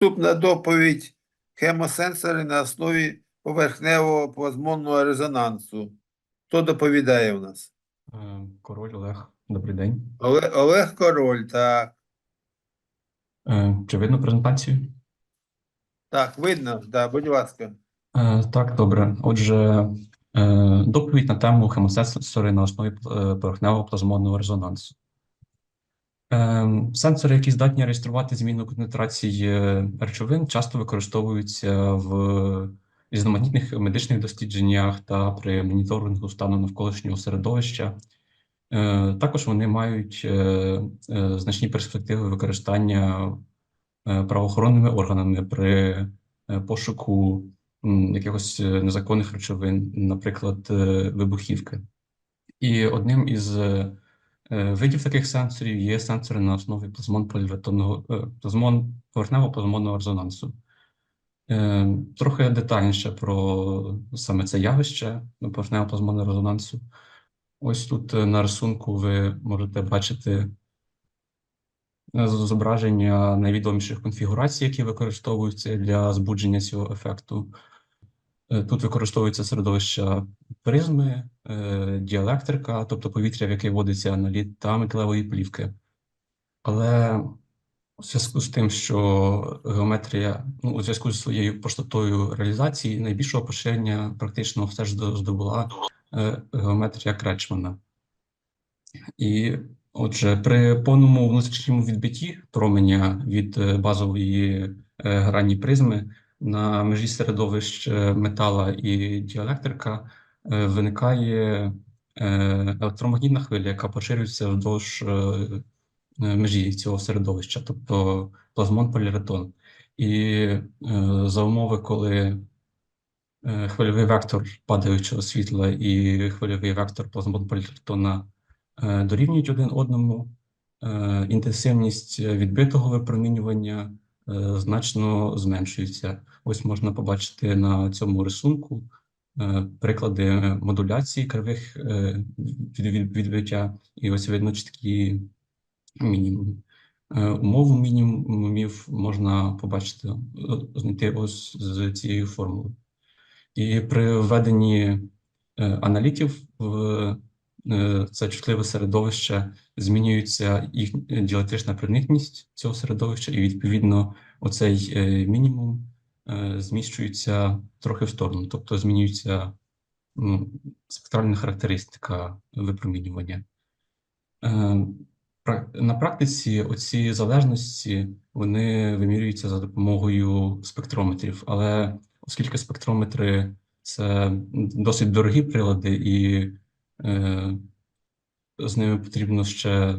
Наступна доповідь хемосенсори на основі поверхневого плазмонного резонансу. Хто доповідає у нас? Е, Король Олег, добрий день. Олег, Олег Король, так. Е, Чи видно презентацію? Так, видно, так, будь ласка. Е, Так, добре. Отже, доповідь на тему хемосенсори на основі поверхневого плазмонного резонансу. Е, Сенсори, які здатні реєструвати зміну концентрації е, речовин, часто використовуються в різноманітних медичних дослідженнях та при моніторингу стану навколишнього середовища. Е, Також вони мають е, значні перспективи використання правоохоронними органами при пошуку якихось незаконних речовин, наприклад, вибухівки. І одним із видів таких сенсорів є сенсори на основі плазмон поліретонного е, плазмон поверхневого плазмонного резонансу. Е, Трохи детальніше про саме це явище поверхневого плазмонного резонансу. Ось тут е, на рисунку ви можете бачити е, зображення найвідоміших конфігурацій, які використовуються для збудження цього ефекту. Е, Тут використовується середовище призми, е, діелектрика, тобто повітря, в яке вводиться аналіт, та металевої плівки. Але у зв'язку з тим, що геометрія, ну, у зв'язку з своєю простотою реалізації, найбільшого поширення практично все ж здобула е, геометрія Кречмана. І отже, при повному внутрішньому відбитті променя від базової грані призми на межі середовищ е, метала і діелектрика е, виникає е, електромагнітна хвиля, яка поширюється вздовж межі цього середовища, тобто плазмон поліретон. І за умови, коли хвильовий вектор падаючого світла і хвильовий вектор плазмон поліретона дорівнюють один одному, інтенсивність відбитого випромінювання значно зменшується. Ось можна побачити на цьому рисунку е, приклади модуляції кривих е, від- від- відбиття, і ось видно чіткі мінімуми. Е, Умову мінімумів можна побачити, е, знайти ось з цією формулою. І при введенні е, аналітів в е, це чутливе середовище змінюється їх діелектрична проникність цього середовища, і відповідно оцей е, мінімум е, зміщується трохи в сторону, тобто змінюється ну, спектральна характеристика випромінювання. Е, На практиці оці залежності вони вимірюються за допомогою спектрометрів, але оскільки спектрометри це досить дорогі прилади, і е, з ними потрібно ще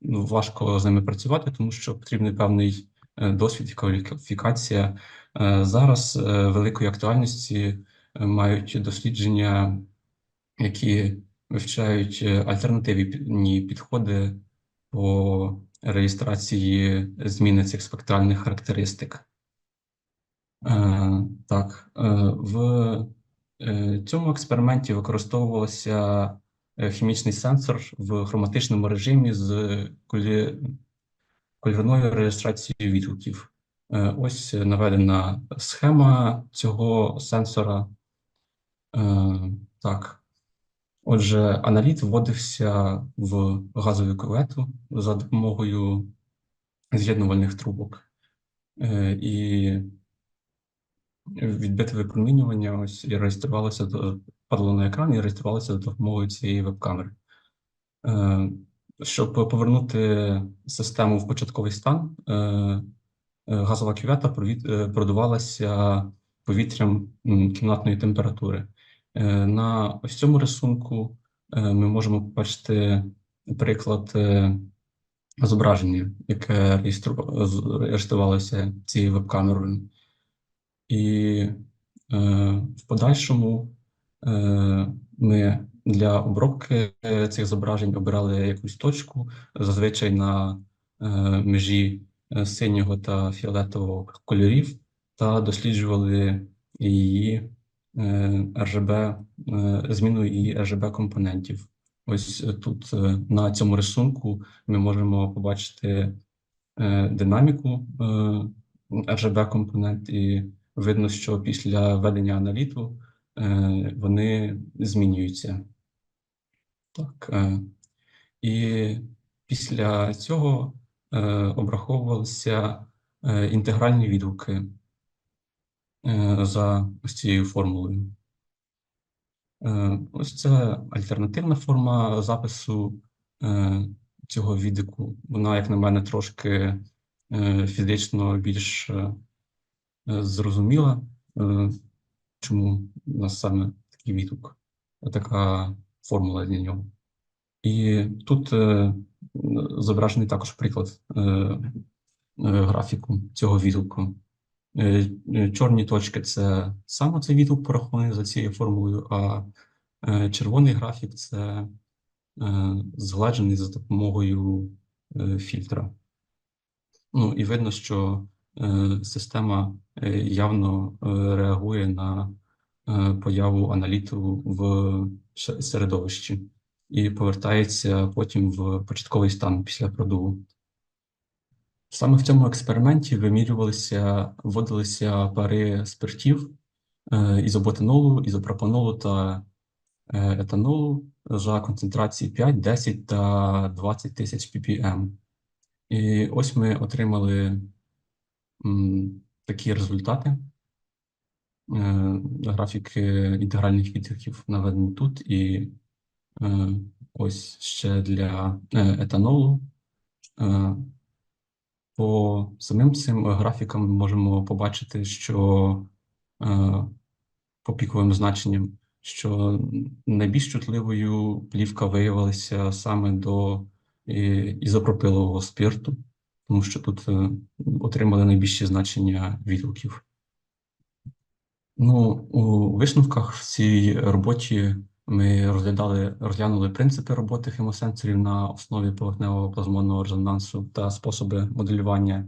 ну, важко з ними працювати, тому що потрібний певний е, досвід і кваліфікація. Е, Зараз е, великої актуальності е, мають дослідження, які вивчають е, альтернативні підходи по реєстрації зміни цих спектральних характеристик. Е, Так, е, е, цьому експерименті використовувався е, хімічний сенсор в хроматичному режимі з кольорною реєстрацією відгуків. Е, Ось наведена схема цього сенсора. Так. Отже, аналіт вводився в газову кювету за допомогою з'єднувальних трубок. І відбите випромінювання ось і реєструвалося до падало на екран і реєструвалося за допомогою цієї веб-камери. Е, Щоб повернути систему в початковий стан, е, е, газова кювета продувалася повітрям кімнатної температури. На ось цьому рисунку ми можемо побачити приклад зображення, яке реєструвалося цією веб-камерою. І е, в подальшому е, ми для обробки цих зображень обирали якусь точку, зазвичай на е, межі синього та фіолетового кольорів, та досліджували її е, зміну її RGB компонентів. Ось тут на цьому рисунку ми можемо побачити динаміку RGB компонент, і видно, що після введення аналіту е, вони змінюються. Так, е, і після цього е, обраховувалися інтегральні відгуки за ось цією формулою. Ось це альтернативна форма запису цього відгуку. Вона, як на мене, трошки фізично більш зрозуміла, е, чому у нас саме такий відгук, така формула для нього. І тут е, зображений також приклад е, е, графіку цього відгуку. Е, е, Чорні точки це саме цей відгук порахований за цією формулою, а е, червоний графік це е, згладжений за допомогою е, фільтра. Ну і видно, що е, система е, явно е, реагує на е, появу аналіту в середовищі і повертається потім в початковий стан після продуву. Саме в цьому експерименті вимірювалися, вводилися пари спиртів е, ізоботанолу, ізопропанолу та е, етанолу за концентрації 5, 10 та 20 тисяч ppm. І ось ми отримали такі результати. Е, Графік е, інтегральних відгуків наведений тут, і е, ось ще для етанолу. По самим цим графікам ми можемо побачити, що по піковим значенням, що найбільш чутливою плівка виявилася саме до ізопропилового спирту, тому що тут е, отримали найбільші значення відгуків. Ну, у висновках в цій роботі ми розглядали, розглянули принципи роботи хемосенсорів на основі поверхневого плазмонного резонансу та способи моделювання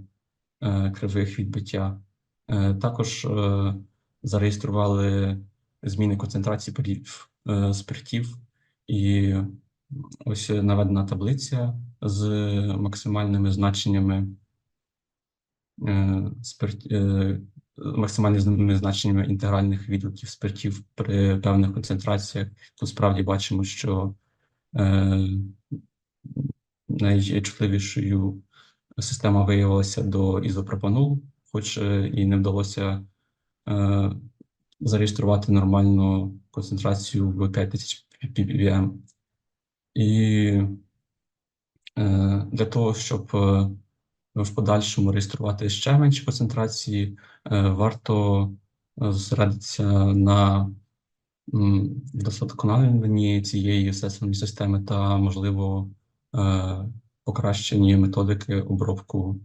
е, кривих відбиття. Е, також е, зареєстрували зміни концентрації е, спиртів, і ось наведена таблиця з максимальними значеннями е, е, максимальними значеннями інтегральних відгуків спиртів при певних концентраціях. Тут справді бачимо, що е, найчутливішою система виявилася до ізопропанолу, хоч і не вдалося зареєструвати нормальну концентрацію в 5000 ppm. І е, для того, щоб е, в подальшому реєструвати ще менші концентрації, е, варто зосередитися на м, вдосконаленні цієї сенсорної системи та, можливо, покращенні методики обробку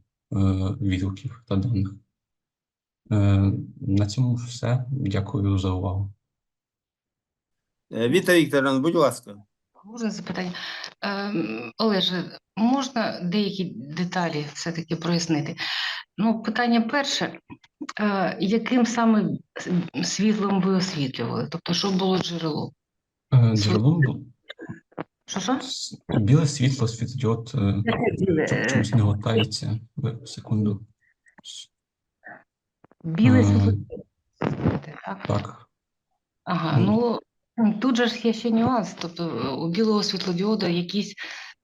відгуків та даних. На цьому все. Дякую за увагу. Віта Вікторовна, будь ласка. Можна запитання? Ем, Олеже, можна деякі деталі все-таки прояснити? Ну, питання перше, е, яким саме світлом ви освітлювали? Тобто, що було джерело? Е, Джерелом бу- Що що? біле світло, світлодіод е, Біле, е, чомусь не гортається. Ви- Секунду. Біле Е, світло. Так? Так. Ага, Ну, тут же ж є ще нюанс. Тобто е, у білого світлодіода якісь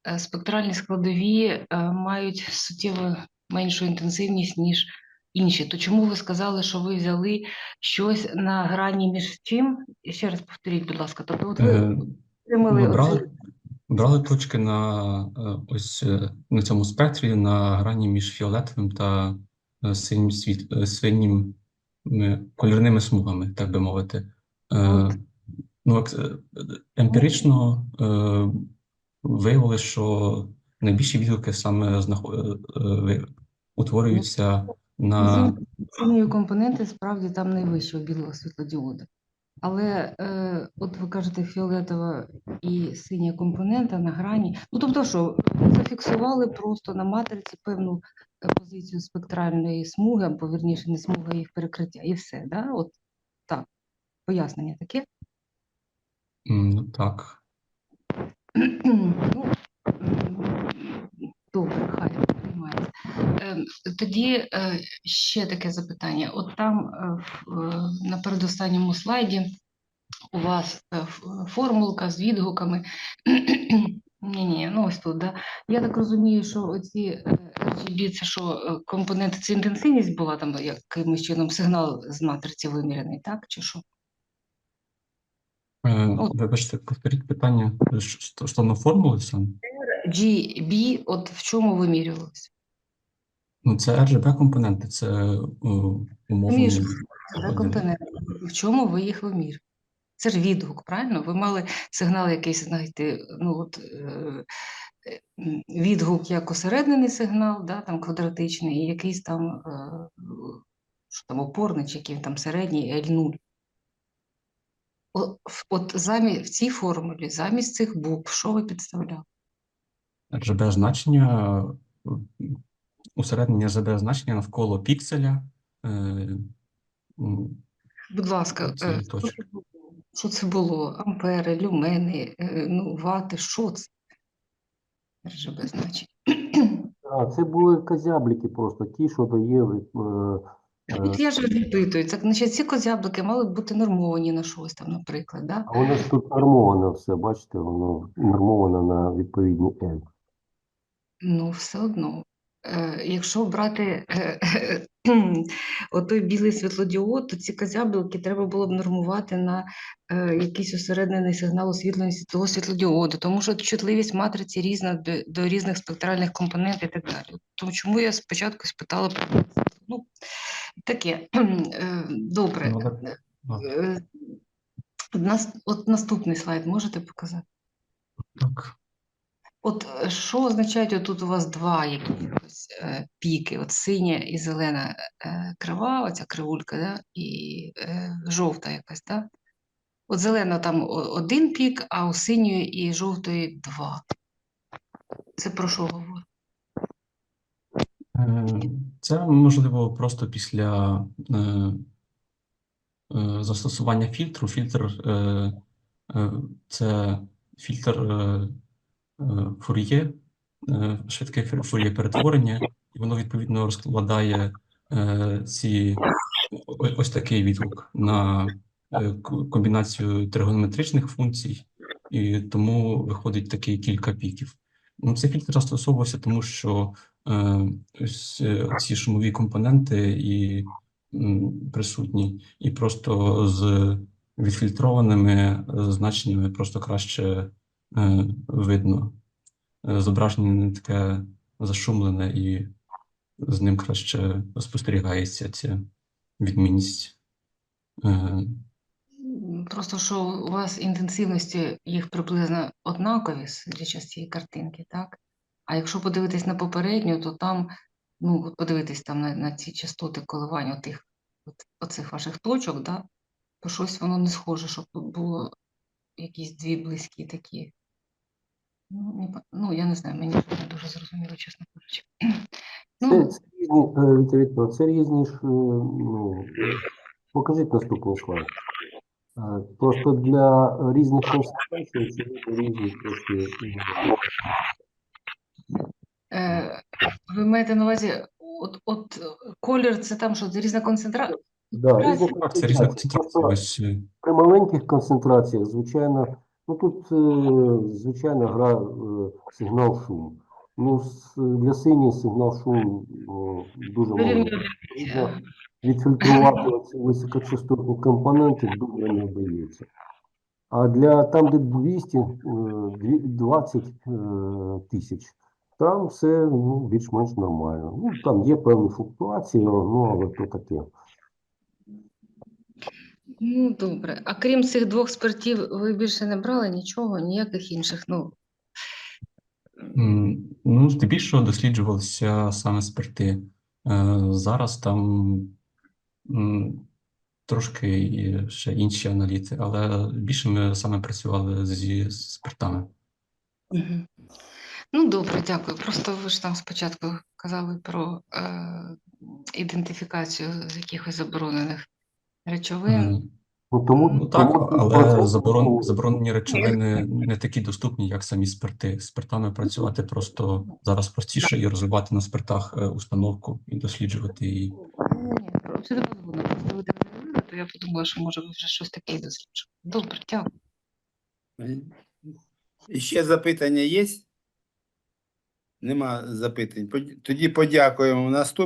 е, спектральні складові е, мають суттєво меншу інтенсивність, ніж інші. То чому ви сказали, що ви взяли щось на грані між чим? Ще раз повторіть, будь ласка. Тобто, от ви отримали брали, брали точки на ось на цьому спектрі на грані між фіолетовим та синім світ, синім кольорними смугами, так би мовити. От. Ну, е, емпірично е, виявили, що найбільші відгуки саме знахо- е, е, утворюються на Синьої компоненти справді там найвищого білого світлодіода. Але е, от ви кажете, фіолетова і синя компонента на грані. Ну тобто, що зафіксували просто на матриці певну е, позицію спектральної смуги, або вірніше, не смуга їх перекриття, і все. Да? От так, пояснення таке. Так. Ну, добре, хай приймається. Е, е, тоді е, ще таке запитання. От там е, е, на передостанньому слайді у вас формулка з відгуками. Ні, ні, ну ось тут, да. Я так розумію, що оці RGB, це що компоненти, це інтенсивність була там якимось чином сигнал з матриці вимірений, так? Чи що? Е. Вибачте, повторіть питання що- стосовно формули саме. GB, от в чому вимірювалося? Ну, це RGB компоненти, це е, умовно. Компоненти. В чому ви їх вимірюєте? Це ж відгук, правильно? Ви мали сигнал якийсь знайти, ну от е, відгук як усереднений сигнал, да, там квадратичний, і якийсь там, е, що там опорний, чи який там середній L0. От замі, в цій формулі, замість цих букв, що ви підставляли? RGB значення, усереднення RGB значення навколо пікселя. е, Будь ласка, Ці е, що це було? Що це було? Ампери, люмени, е, ну, вати, що це? РЖБ значить. А, це були козяблики просто, ті, що дає е, От я ж відпитую, так, значить, ці козяблики мали б бути нормовані на щось там, наприклад, да? А воно ж тут нормовано все, бачите, воно нормовано на відповідні L. Ну, все одно. Е, якщо брати е, отой білий світлодіод, то ці козяблики треба було б нормувати на е, якийсь усереднений сигнал освітленості того світлодіоду, тому що чутливість матриці різна до, до різних спектральних компонентів і так далі. Тому чому я спочатку спитала про ну, таке. Е, Добре. Ну, але- ладно. Е, От наступний слайд можете показати? Так. От е, що означають отут у вас два якісь е, піки, от синя і зелена е, крива, оця кривулька, да? і е, жовта якась, да? От зелена там один пік, а у синьої і жовтої два. Це про що говорить? Е, Це можливо просто після е, е, застосування фільтру. Фільтр це фільтр Фур'є, швидке Фур'є перетворення, і воно відповідно розкладає ці ось такий відгук на комбінацію тригонометричних функцій, і тому виходить такий кілька піків. Ну, Цей фільтр застосовувався, тому що ось е, ці шумові компоненти і присутні, і просто з відфільтрованими е, значеннями просто краще е, видно. Е, Зображення не таке зашумлене, і з ним краще спостерігається ця відмінність. Е, Просто що у вас інтенсивності їх приблизно однакові з цієї картинки, так? А якщо подивитись на попередню, то там, ну, подивитись там на, на ці частоти коливань отих, от, оцих ваших точок, да? то щось воно не схоже, щоб тут було якісь дві близькі такі. Ну, ну я не знаю, мені не дуже зрозуміло, чесно кажучи. Ну, це е, Вікторовна, це різні ж, е, ну, покажіть наступний слайд. Е, Просто для різних концентрацій очевидно різні трошки. Е, ви маєте на увазі, от, от колір це там що, це різна концентрація? Да, Так, це різна концентрація. Ось е, При маленьких концентраціях, звичайно, ну тут, е, звичайно, гра е, сигнал шум. Ну, с- для синій сигнал шум о, дуже. Потрібно відфільтрувати ці високочастотні компоненти дуже не вдається. А для там, де 200, е, дві- 20 е, тисяч, там все ну, більш-менш нормально. Ну, там є певні флуктуації, ну, але то таке. Ну, добре. А крім цих двох спиртів, ви більше не брали нічого, ніяких інших. Ну, Ну, здебільшого досліджувалися саме спирти. Е, Зараз там трошки ще інші аналіти, але більше ми саме працювали зі спиртами. Мгм. Ну добре, дякую. Просто ви ж там спочатку казали про е, ідентифікацію з якихось заборонених речовин. Ну, тому, Ну так, тому але заборон, ну, заборонені речовини не такі доступні, як самі спирти. З спиртами працювати просто зараз простіше і розвивати на спиртах е, установку і досліджувати її. Ні, абсолютно згодна. Просто ви так говорили, то я подумала, що може ви вже щось таке і досліджували. Добре, дякую. І ще запитання є? Нема запитань. Тоді подякуємо. Наступ.